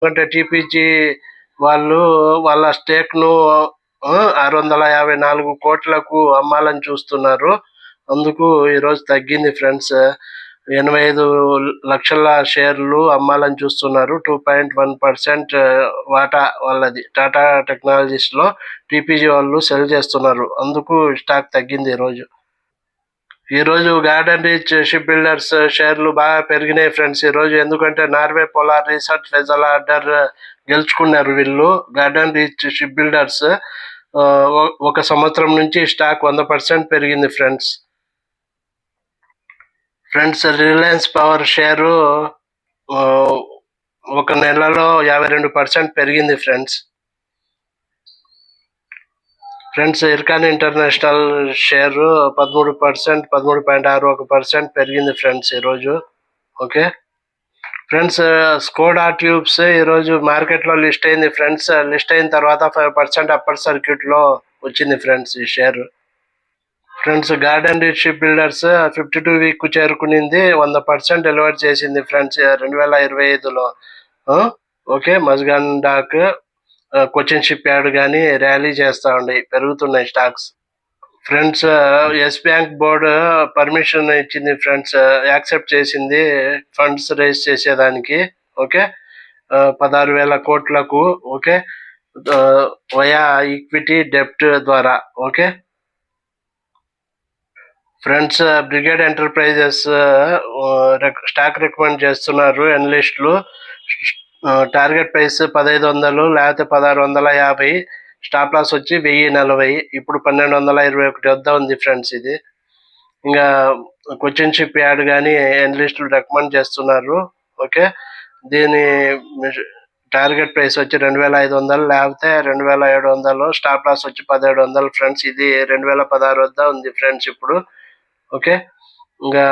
ఎందుకంటే టీపీజీ వాళ్ళు వాళ్ళ స్టేక్ను ఆరు వందల యాభై నాలుగు కోట్లకు అమ్మాలని చూస్తున్నారు. అందుకు ఈరోజు తగ్గింది ఫ్రెండ్స్. ఎనభై ఐదు లక్షల షేర్లు అమ్మాలని చూస్తున్నారు. టూ పాయింట్ వన్ పర్సెంట్ వాటా వాళ్ళది టాటా టెక్నాలజీస్లో టీపీజీ వాళ్ళు సెల్ చేస్తున్నారు. అందుకు స్టాక్ తగ్గింది ఈరోజు. ఈ రోజు గార్డెన్ రీచ్ షిప్ బిల్డర్స్ షేర్లు బాగా పెరిగినాయి ఫ్రెండ్స్. ఈ రోజు ఎందుకంటే Norway polar research vessel order గెలుచుకున్నారు వీళ్ళు. గార్డెన్ రీచ్ షిప్ బిల్డర్స్ ఒక సంవత్సరం నుంచి స్టాక్ వంద పర్సెంట్ పెరిగింది friends. Friends Reliance power share ఒక నెలలో యాభై రెండు పర్సెంట్ పెరిగింది friends. Friends IRCON international share పదమూడు పర్సెంట్ పదమూడు పాయింట్ ఆరు ఒక పర్సెంట్ పెరిగింది ఫ్రెండ్స్ ఈరోజు. ఓకే? ఫ్రెండ్స్ స్కోడా ట్యూబ్స్ ఈరోజు మార్కెట్లో లిస్ట్ అయింది ఫ్రెండ్స్. లిస్ట్ అయిన తర్వాత ఫైవ్ పర్సెంట్ అప్పర్ సర్క్యూట్లో వచ్చింది ఫ్రెండ్స్ ఈ share. Friends Garden Ship Builders fifty two week చేరుకునింది. వంద పర్సెంట్ డెలివర్ చేసింది ఫ్రెండ్స్ రెండు వేల ఇరవై ఐదులో. Okay? Mazagon Dock Cochin ship కానీ ర్యాలీ చేస్తా ఉండి పెరుగుతున్నాయి stocks. Friends Yes Bank board permission ఇచ్చింది ఫ్రెండ్స్ యాక్సెప్ట్ చేసింది ఫండ్స్ రేస్ చేసేదానికి. ఓకే? పదహారు వేల కోట్లకు ఓకే? వయా ఈక్విటీ డెప్ట్ ద్వారా okay? Friends Brigade Enterprises stock recommend చేస్తున్నారు ఎనలిస్టులు. టార్గెట్ ప్రైస్ పదహైదు వందలు లేకపోతే పదహారు వందల యాభై స్టాప్ లాస్ వచ్చి వెయ్యి నలభై ఇప్పుడు పన్నెండు వందల ఇరవై ఒకటి వద్ద ఉంది ఫ్రెండ్స్ ఇది. ఇంకా క్వశ్చన్ షిప్ యాడ్ కానీ ఎనలిస్టులు రికమెండ్ చేస్తున్నారు ఓకే? దీని టార్గెట్ ప్రైస్ వచ్చి రెండు వేల ఐదు వందలు లేకపోతే రెండు వేల ఏడు వందలు స్టాప్ లాస్ వచ్చి పదిహేడు వందలు ఫ్రెండ్స్ ఇది రెండు వేల పదహారు వద్ద ఉంది ఫ్రెండ్స్ ఇప్పుడు ఓకే? ఇంకా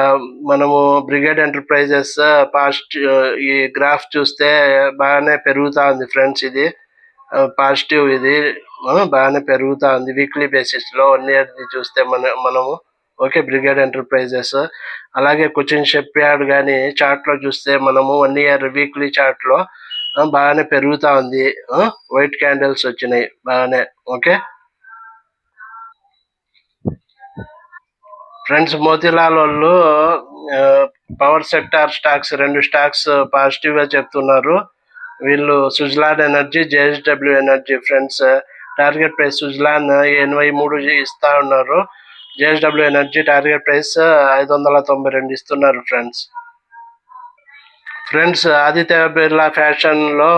మనము బ్రిగేడ్ ఎంటర్ప్రైజెస్ పాస్ట్ ఈ గ్రాఫ్ చూస్తే బాగానే పెరుగుతా ఉంది ఫ్రెండ్స్ ఇది పాజిటివ్ ఇది. బాగానే పెరుగుతా ఉంది వీక్లీ బేసిస్లో వన్ ఇయర్ చూస్తే మన మనము. ఓకే బ్రిగేడ్ ఎంటర్ప్రైజెస్ అలాగే కొచ్చిన్ షెప్ యార్డ్ కానీ చార్ట్లో చూస్తే మనము వన్ ఇయర్ వీక్లీ చార్ట్లో బాగానే పెరుగుతా ఉంది వైట్ క్యాండిల్స్ వచ్చినాయి బాగానే. ఓకే ఫ్రెండ్స్ మోతీలాల్ వాళ్ళు పవర్ సెక్టార్ స్టాక్స్ రెండు స్టాక్స్ పాజిటివ్గా చెప్తున్నారు. వీళ్ళు Suzlon energy JSW energy friends. Target price Suzlon ఎనభై మూడు ఇస్తా ఉన్నారు. జేఎస్డబ్ల్యూ ఎనర్జీ టార్గెట్ ప్రైస్ ఐదు వందల తొంభై రెండు ఇస్తున్నారు ఫ్రెండ్స్. ఫ్రెండ్స్ ఆదిత్య బిర్లా ఫ్యాషన్లో